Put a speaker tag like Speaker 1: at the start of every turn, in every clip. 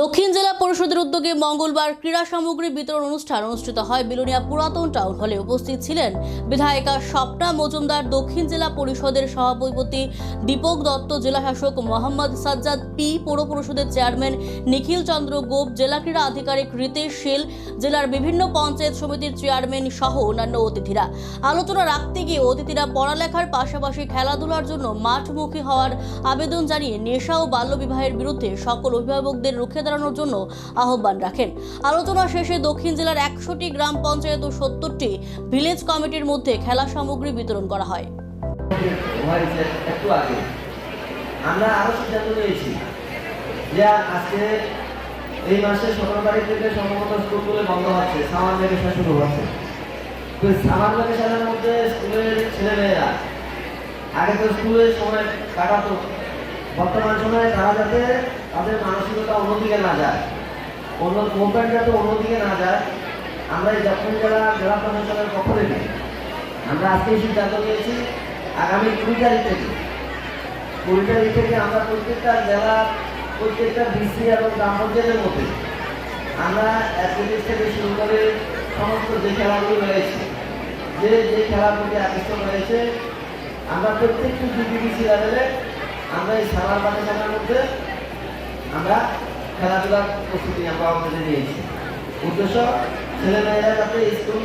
Speaker 1: দক্ষিণ জেলা পরিষদের উদ্যোগে মঙ্গলবার ক্রীড়া সামগ্রী বিতরণ অনুষ্ঠান অনুষ্ঠিত হয়। বিলোনিয়া পুরাতন টাউন হলে উপস্থিত ছিলেন বিধায়িকা স্বপ্না মজুমদার, দক্ষিণ জেলা পরিষদের সভাপতি দীপক দত্ত, জেলা শাসক মোহাম্মদ সাজ্জাদ, পি পৌর পরিষদের চেয়ারম্যান নিখিল চন্দ্র গোপ, জেলা ক্রীড়া আধিকারিক রিতেশ শীল জেলার বিভিন্ন পঞ্চায়েত সমিতির চেয়ারম্যান সহ অন্যান্য অতিথিরা। আলোচনা রাখতে গিয়ে অতিথিরা পড়ালেখার পাশাপাশি খেলাধুলার জন্য মাঠমুখী হওয়ার আবেদন জানিয়ে নেশা ও বাল্যবিবাহের বিরুদ্ধে সকল অভিভাবকদের রুখে দাঁড়ানোর জন্য আহ্বান রাখেন। আলোচনা শেষে দক্ষিণ জেলার একশোটি গ্রাম পঞ্চায়েত ও সত্তরটি ভিলেজ কমিটির মধ্যে খেলা সামগ্রী বিতরণ করা হয়।
Speaker 2: আমরা আরও সিদ্ধান্ত নিয়েছি যে আজকে এই মাসের সতেরো তারিখ থেকে সম্ভবত স্কুলগুলো বন্ধ হচ্ছে সামার ভ্যাকেশন শুরু হচ্ছে। তো সামার ভ্যাকেশনের মধ্যে স্কুলের ছেলেমেয়েরা, আগে তো স্কুলের সময় কাটাতো, বর্তমান সময়ে তারা যাতে তাদের মানসিকতা অন্যদিকে না যায়। অন্য মুভমেন্ট যাতে অন্যদিকে না যায়। আমরা এই দক্ষিণ জেলা প্রশাসনের পক্ষ থেকে আমরা আজকে সিদ্ধান্ত নিয়েছি, আগামী কুড়ি তারিখ থেকে, কুড়ি তারিখ থেকে আমরা প্রত্যেকটা জেলা, প্রত্যেকটা ডিসি এবং গ্রাম পঞ্চায়েতের মধ্যে আমরা অ্যাথলেটিক্স থেকে শুরু করে সমস্ত যে খেলাগুলো রয়েছে, যে যে খেলার প্রতি আকৃষ্ট রয়েছে, আমরা প্রত্যেকটি ডিপিডিসি লেভেলে আমরা এই সামার পাঠশালার মধ্যে আমরা খেলাধুলার প্রস্তুতি আমরা আমাদের নিয়েছি। উদ্দেশ্য, ছেলেমেয়েরা যাতে স্কুল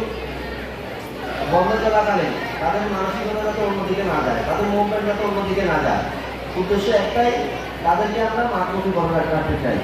Speaker 2: বন্ধ চলাকালে তাদের মানসিকতা যাতে অন্যদিকে না যায়, তাদের মুভমেন্ট যাতে অন্যদিকে না যায়। উদ্দেশ্য একটাই, তাদেরকে আমরা মাঠমুখী বন্ধ রাখতে চাই।